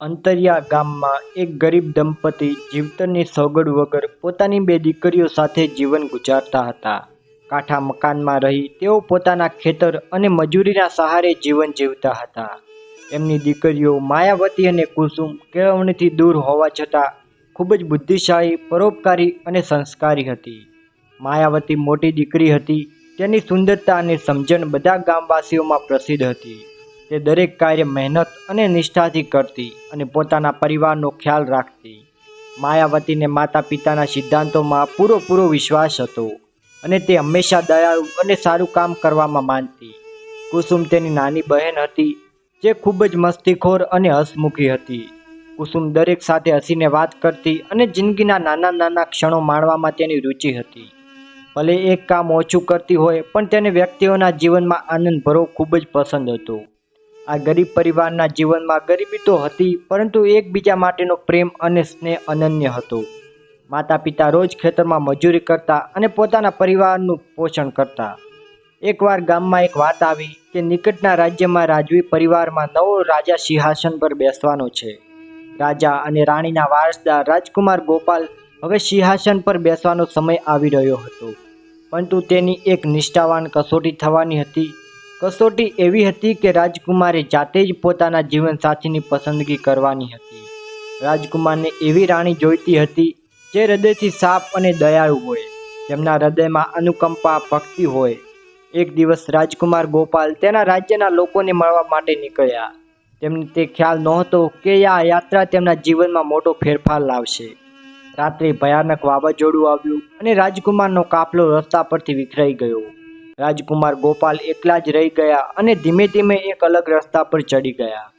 અંતરિયા ગામમાં એક ગરીબ દંપતી જીવતરની સગવડ વગર પોતાની બે દીકરીઓ સાથે જીવન ગુજારતા હતા. કાંઠા મકાનમાં રહી તેઓ પોતાના ખેતર અને મજૂરીના સહારે જીવન જીવતા હતા. એમની દીકરીઓ માયાવતી અને કુસુમ કેળવણીથી દૂર હોવા છતાં ખૂબ જ બુદ્ધિશાળી, પરોપકારી અને સંસ્કારી હતી. માયાવતી મોટી દીકરી હતી. તેની સુંદરતા અને સમજણ બધા ગામવાસીઓમાં પ્રસિદ્ધ હતી. તે દરેક કાર્ય મહેનત અને નિષ્ઠાથી કરતી અને પોતાના પરિવારનો ખ્યાલ રાખતી. માયાવતીને માતા પિતાના સિદ્ધાંતોમાં પૂરો વિશ્વાસ હતો અને તે હંમેશા દયાળુ અને સારું કામ કરવામાં માનતી. કુસુમ તેની નાની બહેન હતી, જે ખૂબ જ મસ્તીખોર અને હસમુખી હતી. કુસુમ દરેક સાથે હસીને વાત કરતી અને જિંદગીના નાના નાના ક્ષણો માણવામાં તેની રુચિ હતી. ભલે એક કામ ઓછું કરતી હોય, પણ તેને વ્યક્તિઓના જીવનમાં આનંદ ભરવો ખૂબ જ પસંદ હતો. આ ગરીબ પરિવારના જીવનમાં ગરીબી તો હતી, પરંતુ એકબીજા માટેનો પ્રેમ અને સ્નેહ અનન્ય હતો. માતા પિતા રોજ ખેતરમાં મજૂરી કરતા અને પોતાના પરિવારનું પોષણ કરતા. એકવાર ગામમાં એક વાત આવી કે નિકટના રાજ્યમાં રાજવી પરિવારમાં નવો રાજા સિંહાસન પર બેસવાનો છે. રાજા અને રાણીના વારસદાર રાજકુમાર ગોપાલ હવે સિંહાસન પર બેસવાનો સમય આવી રહ્યો હતો. પરંતુ તેની એક નિષ્ઠાવાન કસોટી થવાની હતી કસોટી એવી હતી કે રાજકુમારે જાતે જ પોતાના જીવનસાથીની પસંદગી કરવાની હતી. રાજકુમારને એવી રાણી જોઈતી હતી જે હૃદયથી સાફ અને દયાળુ હોય. જેમના હૃદયમાં અનુકંપા ભક્તિ હોય. એક દિવસ રાજકુમાર ગોપાલ તેના રાજ્યના લોકોને મળવા માટે નીકળ્યા. તેમને તે ખ્યાલ નહોતો કે આ યાત્રા તેમના જીવનમાં મોટો ફેરફાર લાવશે. રાત્રે ભયાનક વાવાઝોડું આવ્યું અને રાજકુમારનો કાફલો રસ્તા પરથી વિખરાઈ ગયો. રાજકુમાર ગોપાલ એકલા જ રહી ગયા અને ધીમે ધીમે એક અલગ રસ્તા પર ચડી ગયા.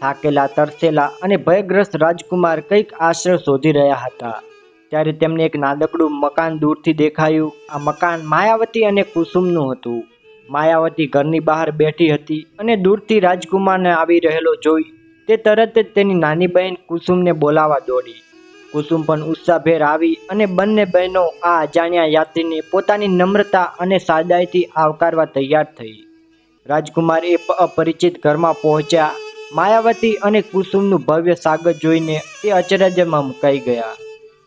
થાકેલા, તરસેલા અને ભયગ્રસ્ત રાજકુમાર કંઈક આશ્રય શોધી રહ્યા હતા. ત્યારે તેમને એક નાનકડું મકાન દૂરથી દેખાયું. આ મકાન માયાવતી અને કુસુમનું હતું. માયાવતી ઘરની બહાર બેઠી હતી અને દૂરથી રાજકુમારને આવી રહેલો જોઈ તે તરત જ તેની નાની બહેન કુસુમને બોલાવા દોડી. કુસુમ પણ ઉત્સાહભેર આવી અને બંને બહેનો આ અજાણ્યા યાત્રીને પોતાની નમ્રતા અને સાદાઈથી આવકારવા તૈયાર થઈ. રાજકુમાર એ અપરિચિત ઘરમાં પહોંચ્યા. માયાવતી અને કુસુમનું ભવ્ય સ્વાગત જોઈને તે અચરજમાં મુકાઈ ગયા.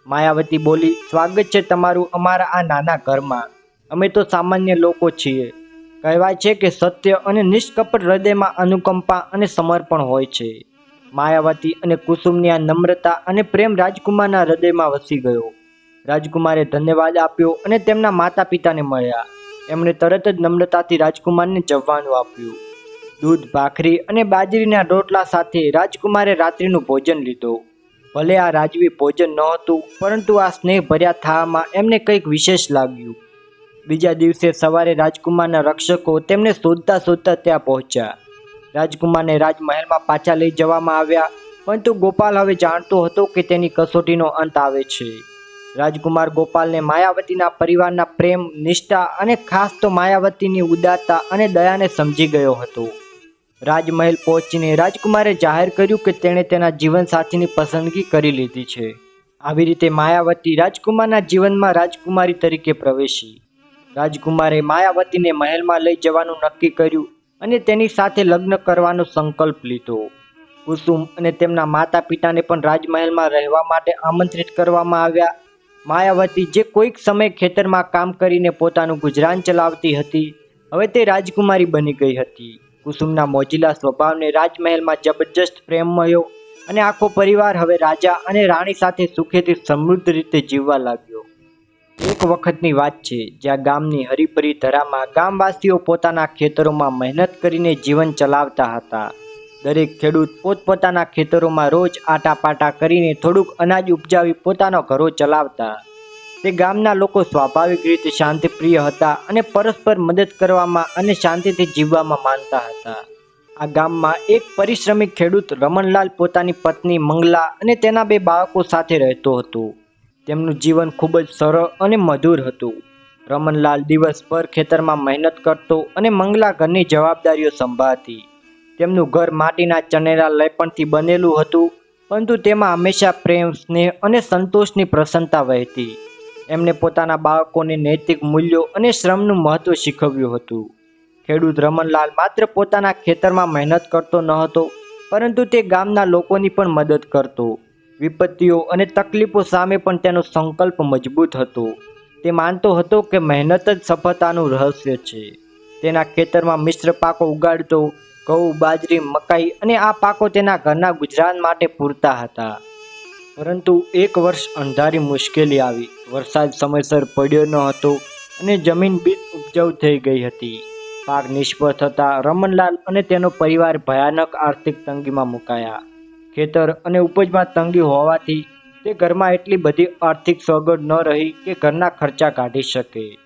માયાવતી બોલી, સ્વાગત છે તમારું અમારા આ નાના ઘરમાં. અમે તો સામાન્ય લોકો છીએ. કહેવાય છે કે સત્ય અને નિષ્કપટ હૃદયમાં અનુકંપા અને સમર્પણ હોય છે. માયાવતી અને કુસુમની આ નમ્રતા અને પ્રેમ રાજકુમારના હૃદયમાં વસી ગયો. રાજકુમારે ધન્યવાદ આપ્યો અને તેમના માતા પિતાને મળ્યા. એમણે તરત જ નમ્રતાથી રાજકુમારને જમવાનું આપ્યું. દૂધ, ભાખરી અને બાજરીના રોટલા સાથે રાજકુમારે રાત્રિનું ભોજન લીધું. ભલે આ રાજવી ભોજન નહોતું પરંતુ આ સ્નેહ ભર્યા થાળમાં એમને કંઈક વિશેષ લાગ્યું. બીજા દિવસે સવારે રાજકુમારના રક્ષકો તેમને શોધતા શોધતા ત્યાં પહોંચ્યા. રાજકુમારને રાજમહેલમાં પાછા લઈ જવામાં આવ્યા. પરંતુ ગોપાલ હવે જાણતો હતો કે તેની કસોટીનો અંત આવે છે. રાજકુમાર ગોપાલને માયાવતીના પરિવારના પ્રેમ, નિષ્ઠા અને ખાસ તો માયાવતીની ઉદારતા અને દયાને સમજી ગયો હતો. રાજમહેલ પહોંચીને રાજકુમારે જાહેર કર્યું કે તેણે તેના જીવનસાથીની પસંદગી કરી લીધી છે. આવી રીતે માયાવતી રાજકુમારના જીવનમાં રાજકુમારી તરીકે પ્રવેશી. રાજકુમારે માયાવતીને મહેલમાં લઈ જવાનું નક્કી કર્યું અને તેની સાથે લગ્ન કરવાનો સંકલ્પ લીધો. કુસુમ અને તેમના માતા પિતાને પણ રાજમહેલમાં રહેવા માટે આમંત્રિત કરવામાં આવ્યા. માયાવતી જે કોઈક સમય ખેતરમાં કામ કરીને પોતાનું ગુજરાન ચલાવતી હતી, હવે તે રાજકુમારી બની ગઈ હતી. કુસુમના મોજીલા સ્વભાવને રાજમહેલમાં જબરજસ્ત પ્રેમ મળ્યો અને આખો પરિવાર હવે રાજા અને રાણી સાથે સુખેથી સમૃદ્ધ રીતે જીવવા લાગ્યો. એક વખતની વાત છે, જ્યાં ગામની હરીભરી ધરામાં ગામવાસીઓ પોતાના ખેતરોમાં મહેનત કરીને જીવન ચલાવતા હતા. દરેક ખેડૂત પોતપોતાના ખેતરોમાં રોજ આટાપાટા કરીને થોડુંક અનાજ ઉપજાવી પોતાનો ઘરો ચલાવતા. તે ગામના લોકો સ્વાભાવિક રીતે શાંતિપ્રિય હતા અને પરસ્પર મદદ કરવામાં અને શાંતિથી જીવવામાં માનતા હતા. આ ગામમાં એક પરિશ્રમિક ખેડૂત રમણલાલ પોતાની પત્ની મંગલા અને તેના બે બાળકો સાથે રહેતો હતો. તેમનું જીવન ખૂબ જ સરળ અને મધુર હતું. રમનલાલ દિવસભર ખેતરમાં મહેનત કરતો અને મંગલા ઘરની જવાબદારીઓ સંભાળતી. તેમનું ઘર માટીના ચનેરા લેપણથી બનેલું હતું, પરંતુ તેમાં હંમેશા પ્રેમ, સ્નેહ અને સંતોષની પ્રસન્નતા વહેતી. એમણે પોતાના બાળકોને નૈતિક મૂલ્યો અને શ્રમનું મહત્વ શીખવ્યું હતું. ખેડૂત રમનલાલ માત્ર પોતાના ખેતરમાં મહેનત કરતો ન હતો, પરંતુ તે ગામના લોકોની પણ મદદ કરતો. વિપત્તિઓ અને તકલીફો સામે પણ તેનો સંકલ્પ મજબૂત હતો. તે માનતો હતો કે મહેનત જ સફળતાનું રહસ્ય છે. તેના ખેતરમાં મિશ્ર પાકો ઉગાડતો, ઘઉં, બાજરી, મકાઈ અને આ પાકો તેના ઘરના ગુજરાન માટે પૂરતા હતા. પરંતુ એક વર્ષ અંધારી મુશ્કેલી આવી. વરસાદ સમયસર પડ્યો ન હતો અને જમીન બિન ઉપજાઉ થઈ ગઈ હતી. પાક નિષ્ફળ થતાં રમનલાલ અને તેનો પરિવાર ભયાનક આર્થિક તંગીમાં મુકાયા. ખેતર અને ઉપજમાં તંગી હોવાથી તે ઘરમાં એટલી બધી આર્થિક સગવડ ન રહી કે ઘરના ખર્ચા કાઢી શકે.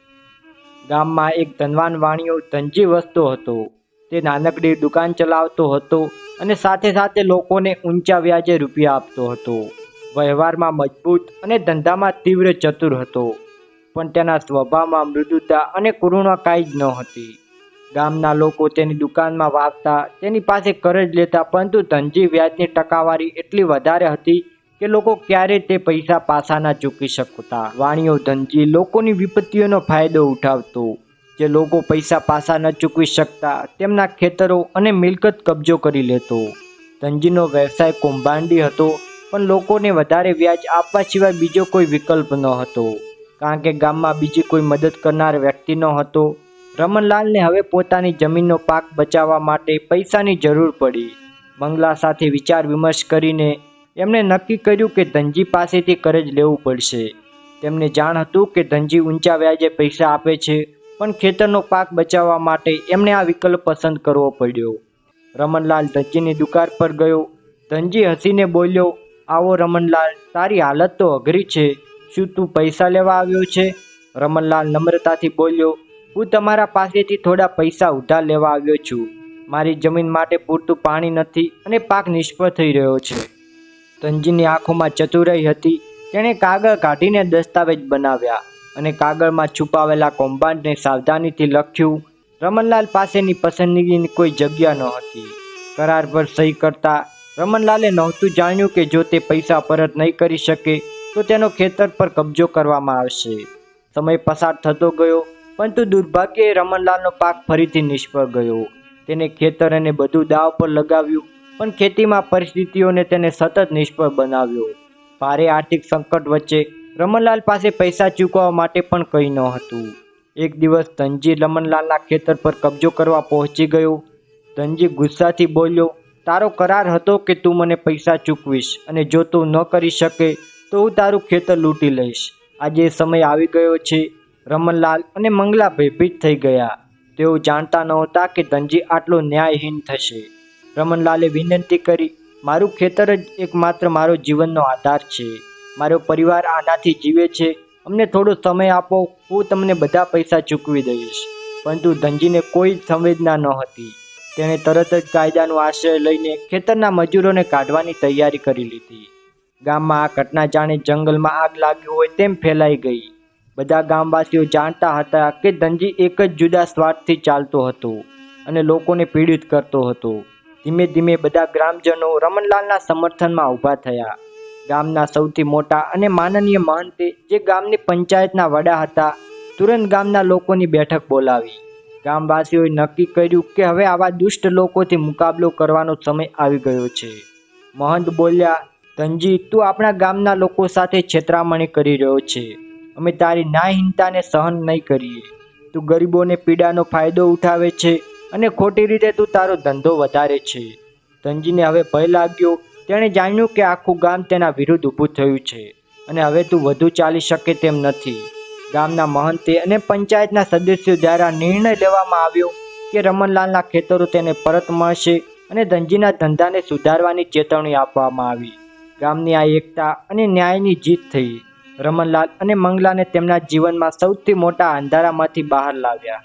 ગામમાં એક ધનવાન વાણિયો ધનજી વસતો હતો. તે નાનકડી દુકાન ચલાવતો હતો અને સાથે સાથે લોકોને ઊંચા વ્યાજે રૂપિયા આપતો હતો. વ્યવહારમાં મજબૂત અને ધંધામાં તીવ્ર ચતુર હતો. પણ તેના સ્વભાવમાં મૃદુતા અને કરુણા કાંઈ જ ન હતી. ગામના લોકો તેની દુકાનમાં વાવતા, તેની પાસે કરજ લેતા, પરંતુ ધનજી વ્યાજની ટકાવારી એટલી વધારે હતી કે લોકો ક્યારેય તે પૈસા પાછા ના ચૂકી શકતા. વાણીઓ ધનજી લોકોની વિપત્તિઓનો ફાયદો ઉઠાવતો, જે લોકો પૈસા પાછા ન ચૂકવી શકતા, તેમના ખેતરો અને મિલકત કબજો કરી લેતો. ધનજીનો વ્યવસાય કૌભાંડી હતો, પણ લોકોને વધારે વ્યાજ આપવા સિવાય બીજો કોઈ વિકલ્પ ન હતો. કારણ કે ગામમાં બીજી કોઈ મદદ કરનાર વ્યક્તિ ન હતો રમનલાલને હવે પોતાની જમીનનો પાક બચાવવા માટે પૈસાની જરૂર પડી. મંગલા સાથે વિચાર વિમર્શ કરીને એમણે નક્કી કર્યું કે ધનજી પાસેથી કરજ લેવું પડશે. તેમને જાણ હતું કે ધનજી ઊંચા વ્યાજે પૈસા આપે છે, પણ ખેતરનો પાક બચાવવા માટે એમણે આ વિકલ્પ પસંદ કરવો પડ્યો. રમનલાલ ધનજીની દુકાન પર ગયો. ધનજી હસીને બોલ્યો, આવો રમનલાલ તારી હાલત તો અઘરી છે. શું તું પૈસા લેવા આવ્યો છે? રમનલાલ નમ્રતાથી બોલ્યો હું તમારા પાસેથી થોડા પૈસા ઉધાર લેવા આવ્યો છું. મારી જમીન માટે પૂરતું પાણી નથી અને પાક નિષ્ફળ થઈ રહ્યો છે. ધનજીની આંખોમાં ચતુરાઈ હતી. તેણે કાગળ કાઢીને દસ્તાવેજ બનાવ્યા અને કાગળમાં છુપાવેલા કૌભાંડને સાવધાનીથી લખ્યું રમનલાલ પાસેની પસંદગીની કોઈ જગ્યા ન હતી. કરાર પર સહી કરતા રમનલાલે નહોતું જાણ્યું કે જો તે પૈસા પરત નહીં કરી શકે, તો તેનો ખેતર પર કબજો કરવામાં આવશે. સમય પસાર થતો ગયો. પરંતુ દુર્ભાગ્યે રમનલાલનો પાક ફરીથી નિષ્ફળ ગયો. તેને ખેતર અને બધું દાવ પર લગાવ્યું, પણ ખેતીમાં પરિસ્થિતિઓને તેને સતત નિષ્ફળ બનાવ્યો. ભારે આર્થિક સંકટ વચ્ચે રમનલાલ પાસે પૈસા ચૂકવવા માટે પણ કંઈ ન હતું. એક દિવસ ધનજી રમનલાલના ખેતર પર કબજો કરવા પહોંચી ગયો. ધનજી ગુસ્સાથી બોલ્યો, તારો કરાર હતો કે તું મને પૈસા ચૂકવીશ અને જો તું ન કરી શકે તો હું તારું ખેતર લૂંટી લઈશ. આજે સમય આવી ગયો છે રમનલાલ અને મંગલા ભયભીત થઈ ગયા. તેઓ જાણતા નહોતા કે ધનજી આટલો ન્યાયહીન થશે. રમનલાલે વિનંતી કરી, મારું ખેતર જ એકમાત્ર મારો જીવનનો આધાર છે. મારો પરિવાર આનાથી જીવે છે. અમને થોડો સમય આપો, હું તમને બધા પૈસા ચૂકવી દઈશ. પરંતુ ધનજીને કોઈ સંવેદના ન હતી. તેણે તરત જ કાયદાનો આશ્રય લઈને ખેતરના મજૂરોને કાઢવાની તૈયારી કરી લીધી. ગામમાં આ ઘટના જાણે જંગલમાં આગ લાગી હોય તેમ ફેલાઈ ગઈ. બધા ગામવાસીઓ જાણતા હતા કે ધનજી એક જ જુદા સ્વાર્થથી ચાલતો હતો અને લોકોને પીડિત કરતો હતો. ધીમે ધીમે બધા ગ્રામજનો રમનલાલના સમર્થનમાં ઊભા થયા. ગામના સૌથી મોટા અને માનનીય મહંતે જે ગામની પંચાયતના વડા હતા, તુરંત ગામના લોકોની બેઠક બોલાવી. ગામવાસીઓએ નક્કી કર્યું કે હવે આવા દુષ્ટ લોકોથી મુકાબલો કરવાનો સમય આવી ગયો છે. મહંત બોલ્યા, ધનજી, તું આપણા ગામના લોકો સાથે છેતરામણી કરી રહ્યો છે. અમે તારી નાહીનતાને સહન નહીં કરીએ. તું ગરીબોને પીડાનો ફાયદો ઉઠાવે છે અને ખોટી રીતે તું તારો ધંધો વધારે છે. ધનજીને હવે ભય લાગ્યો. તેણે જાણ્યું કે આખું ગામ તેના વિરુદ્ધ ઊભું થયું છે અને હવે તું વધુ ચાલી શકે તેમ નથી. ગામના મહંતે અને પંચાયતના સદસ્યો દ્વારા નિર્ણય લેવામાં આવ્યો કે રમનલાલના ખેતરો તેને પરત મળશે અને ધનજીના ધંધાને સુધારવાની ચેતવણી આપવામાં આવી. ગામની આ એકતા અને ન્યાયની જીત થઈ. રમનલાલ અને મંગલાને તેમના જીવનમાં સૌથી મોટા અંધારામાંથી બહાર લાવ્યા.